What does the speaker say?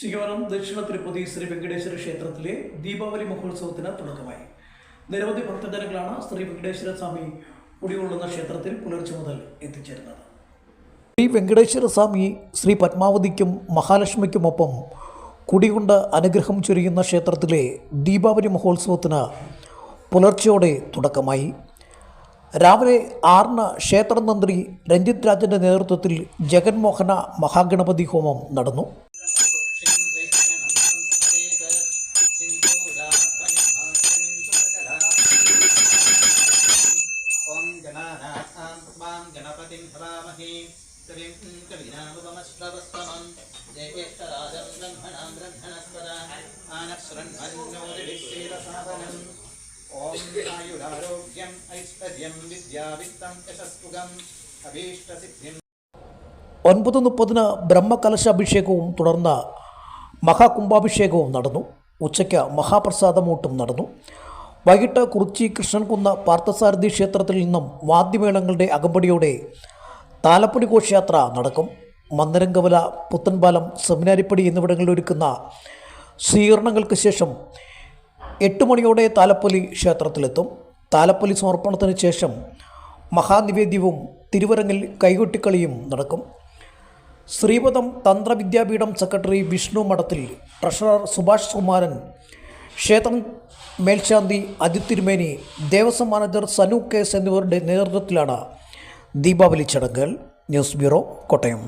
ചിങ്ങവനം ദക്ഷിണ തിരുപ്പതി ശ്രീ വെങ്കടേശ്വര ക്ഷേത്രത്തിലെ ദീപാവലി മഹോത്സവത്തിന് തുടക്കമായി. നിരവധി ഭക്തജനങ്ങളാണ് ശ്രീ വെങ്കടേശ്വര സ്വാമി കുടികൊള്ളുന്ന ക്ഷേത്രത്തിൽ പുലർച്ചെ മുതൽ എത്തിച്ചേരുന്നത്. ശ്രീ വെങ്കടേശ്വര സ്വാമി ശ്രീ പത്മാവതിക്കും മഹാലക്ഷ്മിക്കുമൊപ്പം കുടികൊണ്ട് അനുഗ്രഹം ചൊരിയുന്ന ക്ഷേത്രത്തിലെ ദീപാവലി മഹോത്സവത്തിന് പുലർച്ചയോടെ തുടക്കമായി. രാവിലെ ആറിന് ക്ഷേത്രതന്ത്രി രഞ്ജിത് രാജന്റെ നേതൃത്വത്തിൽ ജഗന്മോഹന മഹാഗണപതി ഹോമം നടന്നു. गणपतिं हवामहे कविं कविनामुपमश्रवस्तमं जयेष्ठराजं ब्रह्मणां ब्रह्मणस्पदा आनशृण्वन्नोदिभिक्षीरसाधनम् ॐ आयुरारोग्यम् ऐश्वर्यं विद्यावित्तं यशस्पुगम् अभीष्टसिद्धिं ഒൻപത് മുപ്പതിന് ബ്രഹ്മകലശാഭിഷേകവും തുടർന്ന് മഹാകുംഭാഭിഷേകവും നടന്നു ഉച്ചയ്ക്ക് മഹാപ്രസാദമൂട്ടും നടന്നു വൈകിട്ട് കുറിച്ചി കൃഷ്ണൻകുന്ന് പാർത്ഥസാരഥി ക്ഷേത്രത്തിൽ നിന്നും വാദ്യമേളങ്ങളുടെ അകമ്പടിയോടെ താലപ്പൊലി ഘോഷയാത്ര നടക്കും. മന്ദരംകവല പുത്തൻപാലം സെമിനാരിപ്പടി എന്നിവിടങ്ങളിൽ ഒരുക്കുന്ന സ്വീകരണങ്ങൾക്ക് ശേഷം എട്ട് മണിയോടെ താലപ്പൊലി ക്ഷേത്രത്തിലെത്തും. താലപ്പൊലി സമർപ്പണത്തിന് ശേഷം മഹാനിവേദ്യവും തിരുവരങ്ങിൽ കൈകൊട്ടിക്കളിയും നടക്കും. ശ്രീപദം തന്ത്രവിദ്യാപീഠം സെക്രട്ടറി വിഷ്ണു മഠത്തിൽ ട്രഷറർ സുഭാഷ് കുമാരൻ ക്ഷേത്രം മേൽശാന്തി അജിത് തിരുമേനി ദേവസ്വം മാനേജർ സനു കേസ് എന്നിവരുടെ നേതൃത്വത്തിലാണ് ദീപാവലി ചടങ്ങുകൾ. News bureau Kottayam.